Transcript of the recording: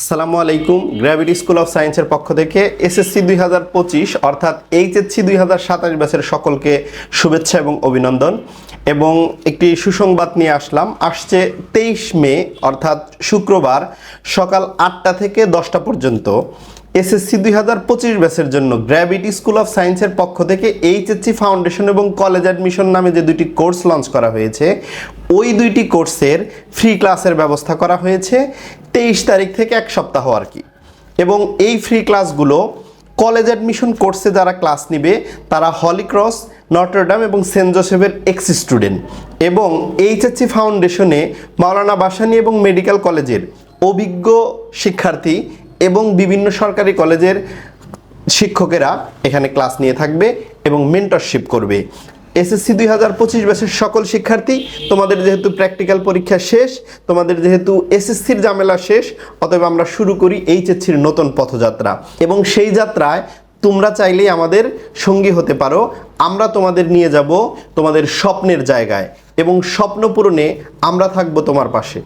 আসসালামু আলাইকুম gravity school of সায়েন্সের পক্ষ থেকে এসএসসি দুই হাজার পঁচিশ, অর্থাৎ এইচএসসি দুই হাজার সাতাশ ব্যাচের সকলকে শুভেচ্ছা এবং অভিনন্দন। এবং একটি সুসংবাদ নিয়ে আসলাম, আসছে তেইশ মে, অর্থাৎ শুক্রবার, সকাল আটটা থেকে দশটা পর্যন্ত। এসএসসি দুই হাজার পঁচিশ ব্যাচের জন্য গ্র্যাভিটি স্কুল অফ সায়েন্সের পক্ষ থেকে এইচএসসি ফাউন্ডেশন এবং কলেজ অ্যাডমিশন নামে যে দুটি কোর্স লঞ্চ করা হয়েছে, ওই দুইটি কোর্সের ফ্রি ক্লাসের ব্যবস্থা করা হয়েছে। তেইশ তারিখ থেকে এক সপ্তাহ আর কি। এবং এই ফ্রি ক্লাসগুলো কলেজ অ্যাডমিশন কোর্সে যারা ক্লাস নিবে, তারা হলিক্রস নটরডাম এবং সেন্ট জোসেফের এক্স স্টুডেন্ট এবং এইচএসসি ফাউন্ডেশনে মাওলানা বাসানি এবং মেডিকেল কলেজের অভিজ্ঞ শিক্ষার্থী এবং বিভিন্ন সরকারি কলেজের শিক্ষকেরা এখানে ক্লাস নিয়ে থাকবে এবং মেন্টরশিপ করবে। এসএসসি দুই হাজার পঁচিশ ব্যাচের সকল শিক্ষার্থী, তোমাদের যেহেতু প্র্যাকটিক্যাল পরীক্ষা শেষ, তোমাদের যেহেতু এসএসসির ঝামেলা শেষ, অতএব আমরা শুরু করি এইচএসসির নতুন পথযাত্রা। এবং সেই যাত্রায় তোমরা চাইলেই আমাদের সঙ্গী হতে পারো। আমরা তোমাদের নিয়ে যাব তোমাদের স্বপ্নের জায়গায় এবং স্বপ্ন পূরণে আমরা থাকব তোমার পাশে।